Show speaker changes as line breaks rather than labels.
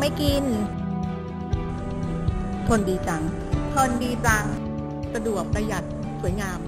ไม่กิน
ทนดีจัง
ทนดีจัง
สะดวกประหยัดสวยงาม